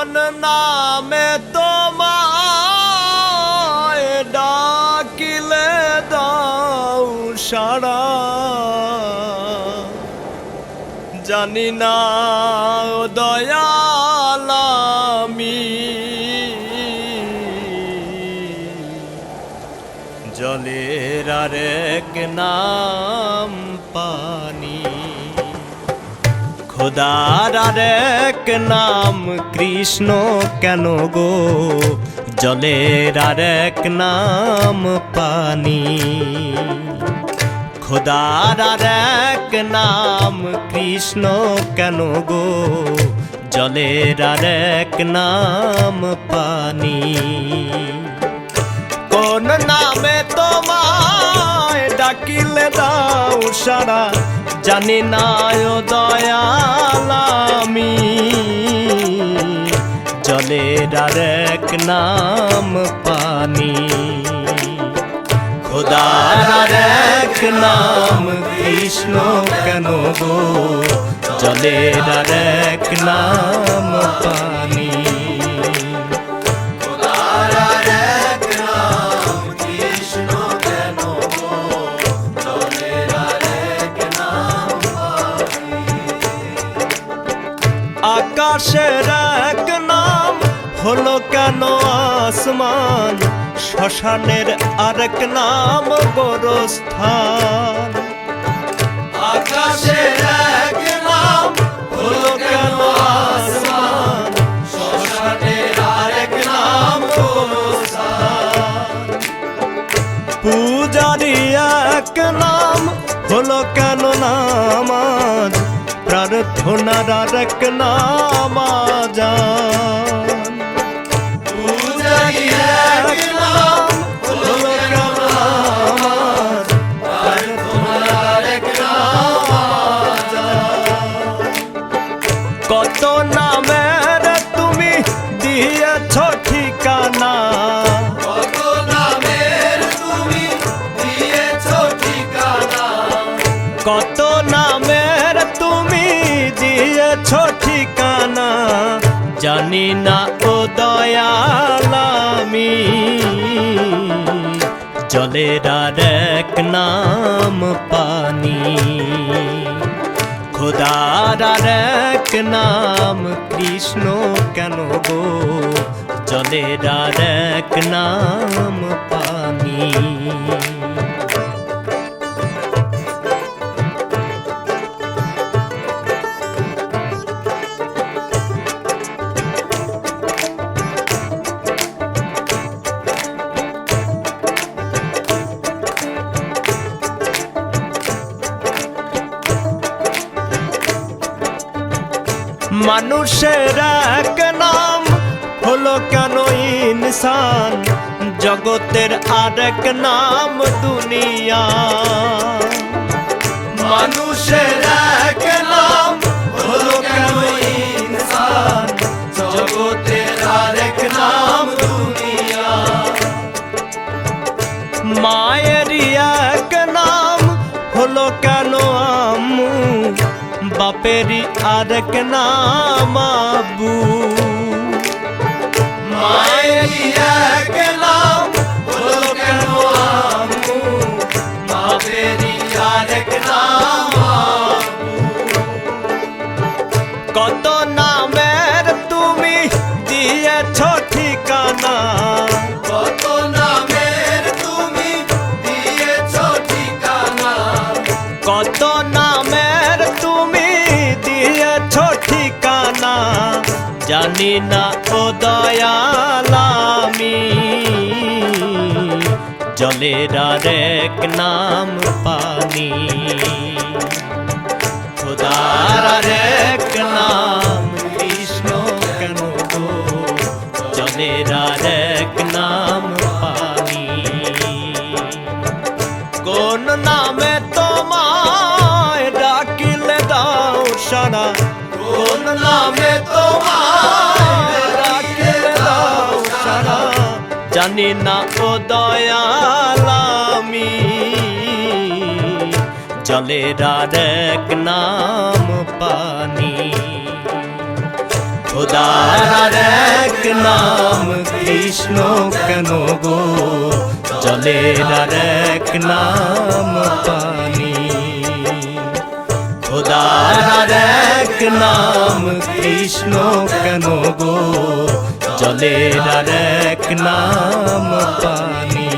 কোন নামে তোমায় ডাকিলে দাও সারা। জানি না দয়ালামি জলের আরেক নাম পানি। খোদার আরেক নাম কৃষ্ণ কেন গো? জলের আরেক নাম পানি। খোদার আরেক নাম কৃষ্ণ কেন গো? জলের আরেক নাম পানি। কোন নামে তোমায় ডাকিলে দাও সারা। জানি না ও দয়ালামি জলের আরেক নাম পানি। খোদার আরেক নাম কৃষ্ণ কেন গো? জলের আরেক নাম আকাশের এক নাম হলো কেন আসমান? শ্মশানের আরেক নাম গোরস্থান। আকাশের প্রার্থনার আরেক নাম আজান ঠিকানা জানি না ও দয়ালামি জলের আরেক নাম পানি। খোদার আরেক নাম কৃষ্ণ কেন গো? জলের আরেক নাম পানি। মানুষের এক নাম হলো কেন ইনসান? জগতের আরেক নাম দুনিয়া। বাপেরই আরেক নাম আবু জানি না ও দয়ালামি জলের আরেক নাম পানি। খোদার আরেক নাম কৃষ্ণ কেন গো? জলের আরেক নাম পানি। কোন নামে তোমায় ডাকিলে দাও সারা নামে সারা। জানি না ও দয়ালামি জলের আরেক নাম পানি। খোদার এক নাম কৃষ্ণ কেন গো? জলের আর এক নাম পানি। খোদার এক নাম কৃষ্ণ কেন গো? জলের আর এক নাম পানি।